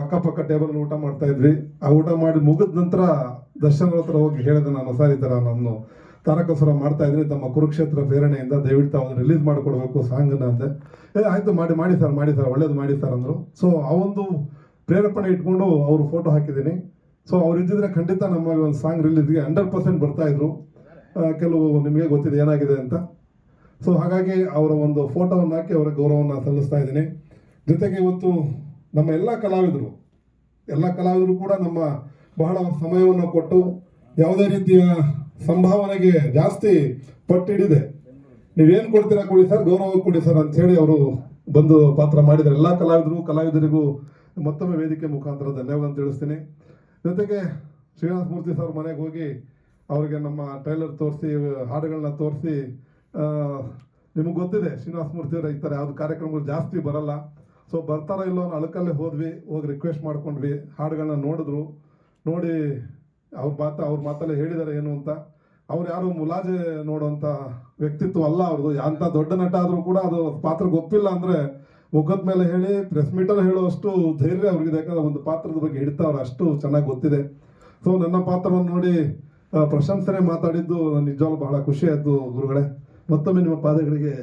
ಅಕ್ಕಪಕ್ಕ ಟೇಬಲ್ ಊಟ ಮಾಡ್ತಾ ಇದ್ವಿ. ಆ ಊಟ ಮಾಡಿ ಮುಗಿದ ನಂತರ ದರ್ಶನ್ ಹತ್ರ ಹೋಗಿ ಹೇಳಿದೆ ನಾನು, ಸರ್ ಈ ಥರ ನಾನು ತಾರಕಸುರ ಮಾಡ್ತಾ ತಮ್ಮ ಕುರುಕ್ಷೇತ್ರ ಪ್ರೇರಣೆಯಿಂದ ದಯವಿಟ್ಟು ಅವ್ರು ರಿಲೀಸ್ ಮಾಡಿಕೊಡ್ಬೇಕು ಸಾಂಗನ್ನು ಅಂತೆ. ಏ, ಆಯ್ತು, ಮಾಡಿ ಮಾಡಿ ಸರ್ ಮಾಡಿ ಸರ್ ಒಳ್ಳೇದು ಮಾಡಿ ಸರ್ ಅಂದರು. ಸೊ ಆ ಒಂದು ಪ್ರೇರೇಪಣೆ ಇಟ್ಕೊಂಡು ಅವರು ಫೋಟೋ ಹಾಕಿದ್ದೀನಿ. ಸೊ ಅವ್ರು ಇದ್ದಿದ್ರೆ ಖಂಡಿತ ನಮ್ಮ ಒಂದು ಸಾಂಗ್ ರಿಲೀಸ್ಗೆ ಹಂಡ್ರೆಡ್ ಪರ್ಸೆಂಟ್ ಬರ್ತಾ ಇದ್ರು. ಕೆಲವು ನಿಮಗೆ ಗೊತ್ತಿದೆ ಏನಾಗಿದೆ ಅಂತ. ಸೊ ಹಾಗಾಗಿ ಅವರ ಒಂದು ಫೋಟೋವನ್ನು ಹಾಕಿ ಅವರ ಗೌರವವನ್ನು ಸಲ್ಲಿಸ್ತಾ ಇದ್ದೀನಿ. ಜೊತೆಗೆ ಇವತ್ತು ನಮ್ಮ ಎಲ್ಲ ಕಲಾವಿದರು ಎಲ್ಲ ಕಲಾವಿದರು ಕೂಡ ನಮ್ಮ ಬಹಳ ಸಮಯವನ್ನು ಕೊಟ್ಟು ಯಾವುದೇ ರೀತಿಯ ಸಂಭಾವನೆಗೆ ಜಾಸ್ತಿ ಪಟ್ಟಿಡಿದೆ. ನೀವೇನು ಕೊಡ್ತೀರಾ ಕೊಡಿ ಸರ್? ಗೌರವ ಕೊಡಿ ಸರ್ ಅಂತ ಹೇಳಿ ಅವರು ಬಂದು ಪಾತ್ರ ಮಾಡಿದ್ದಾರೆ. ಎಲ್ಲ ಕಲಾವಿದರು, ಕಲಾವಿದರಿಗೂ ಮತ್ತೊಮ್ಮೆ ವೇದಿಕೆ ಮುಖಾಂತರ ಧನ್ಯವಾದ ತಿಳಿಸ್ತೀನಿ. ಜೊತೆಗೆ ಶ್ರೀನಾಥ್ ಮೂರ್ತಿ ಸರ್ ಮನೆಗೆ ಹೋಗಿ ಅವರಿಗೆ ನಮ್ಮ ಟ್ರೈಲರ್ ತೋರಿಸಿ ಹಾಡುಗಳನ್ನ ತೋರಿಸಿ ನಿಮಗೆ ಗೊತ್ತಿದೆ ಶ್ರೀನಿವಾಸ ಮೂರ್ತಿ ಅವರು ಈ ಥರ ಯಾವ್ದು ಕಾರ್ಯಕ್ರಮಗಳು ಜಾಸ್ತಿ ಬರಲ್ಲ. ಸೊ ಬರ್ತಾರೋ ಇಲ್ಲೋ ಅಳಕಲ್ಲೇ ಹೋದ್ವಿ, ಹೋಗಿ ರಿಕ್ವೆಸ್ಟ್ ಮಾಡ್ಕೊಂಡ್ವಿ ಹಾಡುಗಳನ್ನ ನೋಡಿದ್ರು. ನೋಡಿ, ಅವ್ರ ಮಾತ, ಅವ್ರ ಮಾತಲ್ಲೇ ಹೇಳಿದ್ದಾರೆ ಏನು ಅಂತ. ಅವ್ರು ಯಾರು ಮುಲಾಜೆ ನೋಡುವಂಥ ವ್ಯಕ್ತಿತ್ವ ಅಲ್ಲ ಅವ್ರದ್ದು ಅಂಥ ದೊಡ್ಡ ನಟ ಆದರೂ ಕೂಡ ಅದು ಪಾತ್ರ ಗೊತ್ತಿಲ್ಲ ಅಂದರೆ ಮುಖದ ಮೇಲೆ ಹೇಳಿ ಪ್ರೆಸ್ ಮೀಟಲ್ಲಿ ಹೇಳುವಷ್ಟು ಧೈರ್ಯ ಅವ್ರಿಗಿದೆ. ಯಾಕಂದ್ರೆ ಒಂದು ಪಾತ್ರದ ಬಗ್ಗೆ ಹಿಡಿತಾವ್ರು, ಅಷ್ಟು ಚೆನ್ನಾಗಿ ಗೊತ್ತಿದೆ. ಸೊ ನನ್ನ ಪಾತ್ರವನ್ನು ನೋಡಿ ಪ್ರಶಂಸನೆ ಮಾತಾಡಿದ್ದು ನಿಜವಾಗ್ಲೂ ಬಹಳ ಖುಷಿ ಆಯಿತು ಗುರುಗಳೇ. ಮತ್ತೊಮ್ಮೆ ನಿಮ್ಮ ಪಾದಗಳಿಗೆ